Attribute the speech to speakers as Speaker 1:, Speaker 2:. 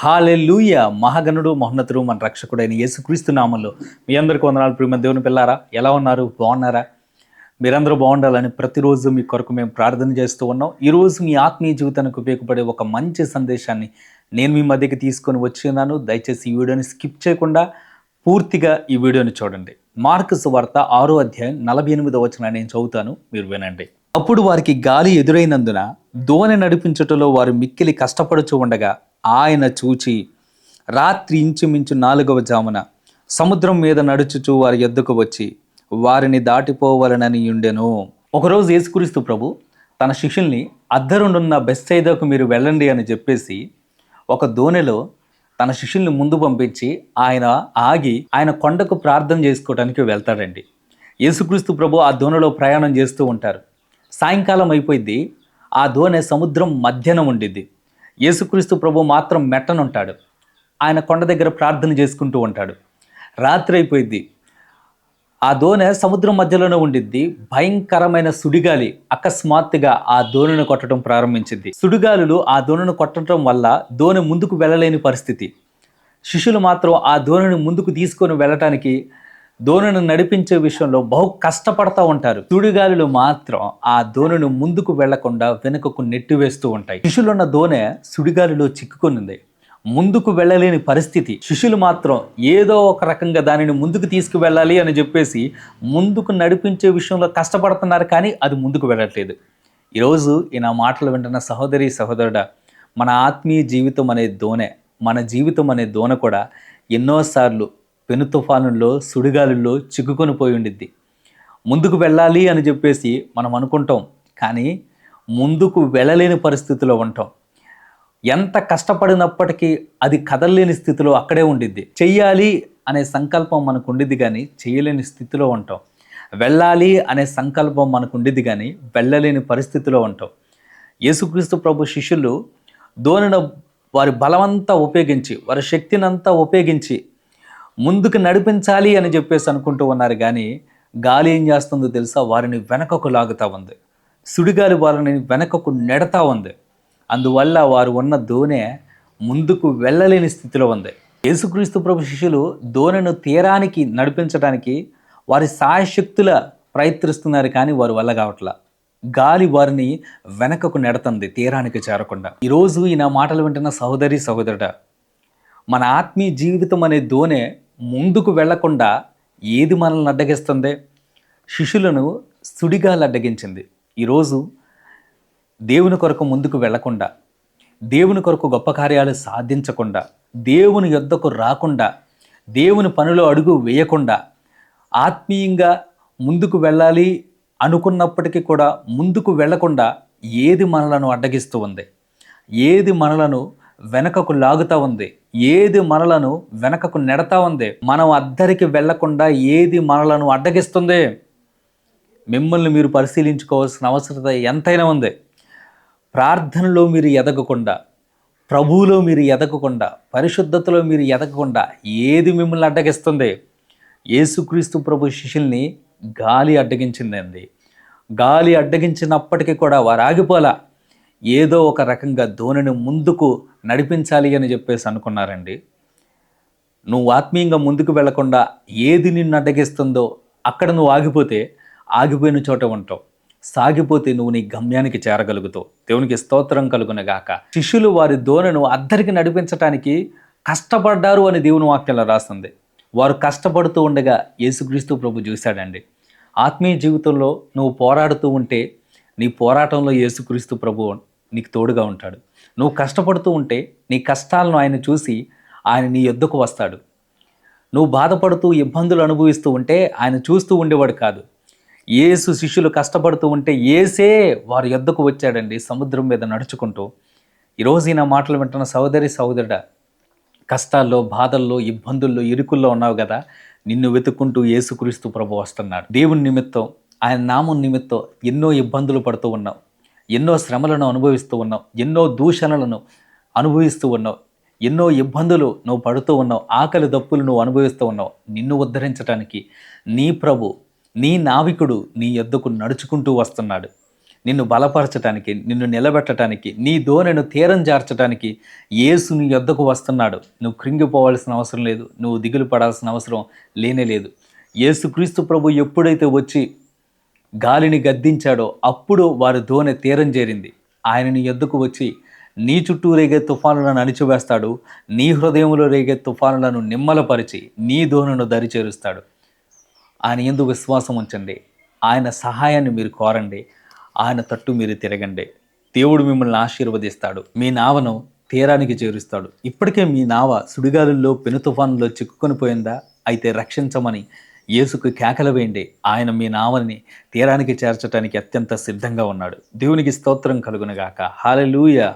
Speaker 1: Hallelujah మహాగణుడు మహోన్నతుడు మన రక్షకుడైన యేసుక్రీస్తు నామంలో మీ అందరికీ వందనాలు. ప్రియమ దేవుని పిల్లారా ఎలా ఉన్నారు? బాగున్నారా? మీరందరూ బాగుండాలని ప్రతిరోజు మీ కొరకు మేము ప్రార్థన చేస్తూ ఉన్నాం. ఈరోజు మీ ఆత్మీయ జీవితానికి ఉపయోగపడే ఒక మంచి సందేశాన్ని నేను మీ మధ్యకి తీసుకొని వచ్చి ఉన్నాను. దయచేసి ఈ వీడియోని స్కిప్ చేయకుండా పూర్తిగా ఈ వీడియోని చూడండి. మార్క్స్ వార్త ఆరో అధ్యాయం నలభై ఎనిమిదో వచ్చిన నేను చదువుతాను. మీరు వినండి. అప్పుడు వారికి గాలి ఎదురైనందున దోణి నడిపించటంలో వారు మిక్కిలి కష్టపడుచు ఉండగా ఆయన చూచి రాత్రి ఇంచుమించు నాలుగవ జామున సముద్రం మీద నడుచుచు వారి ఎద్దుకు వచ్చి వారిని దాటిపోవాలనని ఉండెను ఒకరోజు యేసుక్రీస్తు ప్రభు తన శిష్యుల్ని అద్దరుండున్న బెస్సైదాకు మీరు వెళ్ళండి అని చెప్పేసి ఒక దోణిలో తన శిష్యుల్ని ముందు పంపించి ఆయన ఆగి ఆయన కొండకు ప్రార్థన చేసుకోవడానికి వెళ్తాడండి. యేసుక్రీస్తు ప్రభు ఆ దోణిలో ప్రయాణం చేస్తూ ఉంటారు. సాయంకాలం అయిపోయింది ఆ దోణె సముద్రం మధ్యన ఉండిద్ది. యేసుక్రీస్తు ప్రభు మాత్రం మెట్టనుంటాడు. ఆయన కొండ దగ్గర ప్రార్థన చేసుకుంటూ ఉంటాడు. రాత్రి అయిపోయింది ఆ దోణె సముద్రం మధ్యలోనే ఉండిద్ది. భయంకరమైన సుడిగాలి అకస్మాత్తుగా ఆ దోణిని కొట్టడం ప్రారంభించింది. సుడిగాలులు ఆ దోణిని కొట్టడం వల్ల దోణి ముందుకు వెళ్ళలేని పరిస్థితి. శిష్యులు మాత్రం ఆ దోణిని ముందుకు తీసుకొని వెళ్ళటానికి దోణిని నడిపించే విషయంలో బహు కష్టపడతా ఉంటారు. సుడిగాలులు మాత్రం ఆ దోణిని ముందుకు వెళ్ళకుండా వెనుకకు నెట్టివేస్తూ ఉంటాయి. శిష్యులున్న దోణె సుడిగాలిలో చిక్కుకునింది. ముందుకు వెళ్ళలేని పరిస్థితి. శిష్యులు మాత్రం ఏదో ఒక రకంగా దానిని ముందుకు తీసుకువెళ్ళాలి అని చెప్పేసి ముందుకు నడిపించే విషయంలో కష్టపడుతున్నారు కానీ అది ముందుకు వెళ్ళట్లేదు. ఈరోజు ఈ నా మాటలు వింటున్న సహోదరి సహోదరుడ మన ఆత్మీయ జీవితం అనే దోణె మన జీవితం అనే దోన కూడా ఎన్నోసార్లు పెను తుఫానుల్లో సుడిగాలుల్లో చిక్కుకొని పోయి ఉండిద్ది. ముందుకు వెళ్ళాలి అని చెప్పేసి మనం అనుకుంటాం కానీ ముందుకు వెళ్ళలేని పరిస్థితిలో ఉంటాం. ఎంత కష్టపడినప్పటికీ అది కదలలేని స్థితిలో అక్కడే ఉండిద్ది. చెయ్యాలి అనే సంకల్పం మనకు ఉండిద్ది కానీ చేయలేని స్థితిలో ఉంటాం. వెళ్ళాలి అనే సంకల్పం మనకు ఉండిద్ది కానీ వెళ్ళలేని పరిస్థితిలో ఉంటాం. యేసుక్రీస్తు ప్రభు శిష్యులు దోనిన వారి బలమంతా ఉపయోగించి వారి శక్తినంతా ఉపయోగించి ముందుకు నడిపించాలి అని చెప్పేసి అనుకుంటూ ఉన్నారు కానీ గాలి ఏం చేస్తుందో తెలుసా? వారిని వెనకకు లాగుతూ ఉంది. సుడిగాలి వారిని వెనకకు నెడతా ఉంది. అందువల్ల వారు ఉన్న దోణె ముందుకు వెళ్ళలేని స్థితిలో ఉంది. యేసుక్రీస్తు ప్రభు శిష్యులు దోణెను తీరానికి నడిపించడానికి వారి సాయశక్తుల ప్రయత్నిస్తున్నారు కానీ వారు వల్ల కావట్లా. గాలి వారిని వెనకకు నెడుతుంది తీరానికి చేరకుండా. ఈరోజు ఈ నా మాటలు వింటున్న సహోదరి సహోదరుడ మన ఆత్మీయ జీవితం అనే దోణె ముందుకు వెళ్ళకుండా ఏది మనల్ని అడ్డగిస్తుంది? శిష్యులను సుడిగాలు అడ్డగించింది. ఈరోజు దేవుని కొరకు ముందుకు వెళ్ళకుండా దేవుని కొరకు గొప్ప కార్యాలు సాధించకుండా దేవుని యొద్దకు రాకుండా దేవుని పనిలో అడుగు వేయకుండా ఆత్మీయంగా ముందుకు వెళ్ళాలి అనుకున్నప్పటికీ కూడా ముందుకు వెళ్ళకుండా ఏది మనలను అడ్డగిస్తూ ఉంది? ఏది మనలను వెనకకు లాగుతా ఉంది. ఏది మనలను వెనకకు నెడతా ఉంది? మనం అద్దరికి వెళ్ళకుండా ఏది మనలను అడ్డగిస్తుంది? మిమ్మల్ని మీరు పరిశీలించుకోవాల్సిన అవసరత ఎంతైనా ఉంది. ప్రార్థనలో మీరు ఎదగకుండా ప్రభువులో మీరు ఎదగకుండా పరిశుద్ధతలో మీరు ఎదగకుండా ఏది మిమ్మల్ని అడ్డగిస్తుంది? యేసుక్రీస్తు ప్రభు శిష్యుల్ని గాలి అడ్డగించిందండి. గాలి అడ్డగించినప్పటికీ కూడా వారు ఆగిపోలా. ఏదో ఒక రకంగా ధోనిని ముందుకు నడిపించాలి అని చెప్పేసి అనుకున్నారండి. నువ్వు ఆత్మీయంగా ముందుకు వెళ్ళకుండా ఏది నిన్ను అడ్డగిస్తుందో అక్కడ నువ్వు ఆగిపోతే ఆగిపోయిన చోట ఉంటావు. సాగిపోతే నువ్వు నీ గమ్యానికి చేరగలుగుతావు. దేవునికి స్తోత్రం కలుగునగాక శిష్యులు వారి ధోరణను అద్దరికి నడిపించటానికి కష్టపడ్డారు అని దేవుని వాక్యంలో రాస్తుంది. వారు కష్టపడుతూ ఉండగా యేసుక్రీస్తు ప్రభు చూశాడండి. ఆత్మీయ జీవితంలో నువ్వు పోరాడుతూ ఉంటే నీ పోరాటంలో యేసుక్రీస్తు ప్రభు నీకు తోడుగా ఉంటాడు. నువ్వు కష్టపడుతూ ఉంటే నీ కష్టాలను ఆయన చూసి ఆయన నీ ఎద్దుకు వస్తాడు. నువ్వు బాధపడుతూ ఇబ్బందులు అనుభవిస్తూ ఉంటే ఆయన చూస్తూ ఉండేవాడు కాదు. ఏసు శిష్యులు కష్టపడుతూ ఉంటే ఏసే వారి ఎద్దకు వచ్చాడండి సముద్రం మీద నడుచుకుంటూ. ఈరోజు ఈ నా మాటలు వింటున్న సహోదరి సహోదరుడ కష్టాల్లో బాధల్లో ఇబ్బందుల్లో ఇరుకుల్లో ఉన్నావు కదా. నిన్ను వెతుక్కుంటూ ఏసుక్రీస్తు ప్రభు వస్తున్నాడు. దేవుని నిమిత్తం ఆయన నామం నిమిత్తం ఎన్నో ఇబ్బందులు పడుతూ ఉన్నావు. ఎన్నో శ్రమలను అనుభవిస్తూ ఉన్నావు ఎన్నో దూషణలను అనుభవిస్తూ ఉన్నావు ఎన్నో ఇబ్బందులు నువ్వు పడుతూ ఉన్నావు ఆకలి దప్పులు నువ్వు అనుభవిస్తూ ఉన్నావు. నిన్ను ఉద్ధరించడానికి నీ ప్రభు నీ నావికుడు నీ ఎద్దుకు నడుచుకుంటూ వస్తున్నాడు. నిన్ను బలపరచటానికి నిన్ను నిలబెట్టడానికి నీ దోనెను తీరం జార్చడానికి యేసు నీ యొద్దకు వస్తున్నాడు. నువ్వు కృంగిపోవాల్సిన అవసరం లేదు నువ్వు దిగులు పడాల్సిన అవసరం లేనే లేదు. యేసుక్రీస్తు ప్రభు ఎప్పుడైతే వచ్చి గాలిని గద్దించాడో అప్పుడు వారి దోనె తీరం చేరింది. ఆయనని ఎద్దుకు వచ్చి నీ చుట్టూ రేగే తుఫానులను అణిచివేస్తాడు. నీ హృదయంలో రేగే తుఫానులను నిమ్మలపరిచి నీ దోణను దరి చేరుస్తాడు ఆయన ఎందు విశ్వాసం ఉంచండి. ఆయన సహాయాన్ని మీరు కోరండి. ఆయన తట్టు మీరు తిరగండి. దేవుడు మిమ్మల్ని ఆశీర్వదిస్తాడు. మీ నావను తీరానికి చేరుస్తాడు. ఇప్పటికే మీ నావ సుడిగాలుల్లో పెను తుఫానులో చిక్కుకొని పోయిందా? అయితే రక్షించమని యేసుకు కేకలు వేయండి. ఆయన మీ నామల్ని తీరానికి చేర్చడానికి అత్యంత సిద్ధంగా ఉన్నాడు. దేవునికి స్తోత్రం కలుగునగాక హాలెలూయ